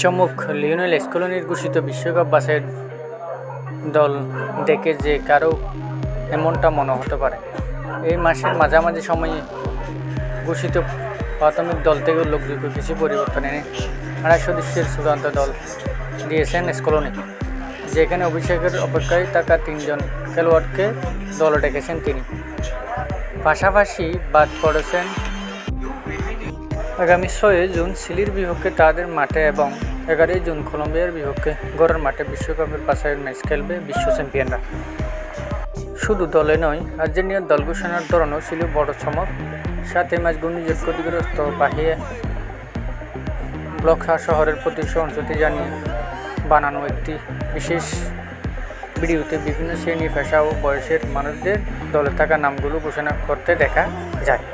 চমক লিওনেল স্কলোনির ঘোষিত বিশ্বকাপ বাছাইয়ের দল দেখে যে কারও এমনটা মনে হতে পারে। এই মাসের মাঝামাঝি সময়ে ঘোষিত প্রাথমিক দল থেকে উল্লেখযোগ্য কিছু পরিবর্তন এনে আড়াই সদস্যের চূড়ান্ত দল দিয়েছেন স্কলোনি যেখানে অভিষেকের অপেক্ষায় থাকা তিনজন খেলোয়াড়কে দলে ডেকেছেন তিনি। পাশাপাশি বাদ পড়েছেন আগামী ছয় জুন চিলির বিপক্ষে তাদের মাঠে এবং এগারোই জুন কলম্বিয়ার বিপক্ষে গড়ের মাঠে বিশ্বকাপের বাছাইয়ের ম্যাচ খেলবে বিশ্ব চ্যাম্পিয়নরা। শুধু দলে নয়, আর্জেন্টিনার দল ঘোষণার ধরনও ছিল বড় চমক। সাথে ম্যাচ ঘূর্ণিঝড় ক্ষতিগ্রস্ত বাহিয়ে ব্লক শহরের প্রতি সহনশীলতা জানিয়ে বানানো একটি বিশেষ ভিডিওতে বিভিন্ন শ্রেণি, পেশা ও বয়সের মানুষদের দলে থাকা নামগুলো ঘোষণা করতে দেখা যায়।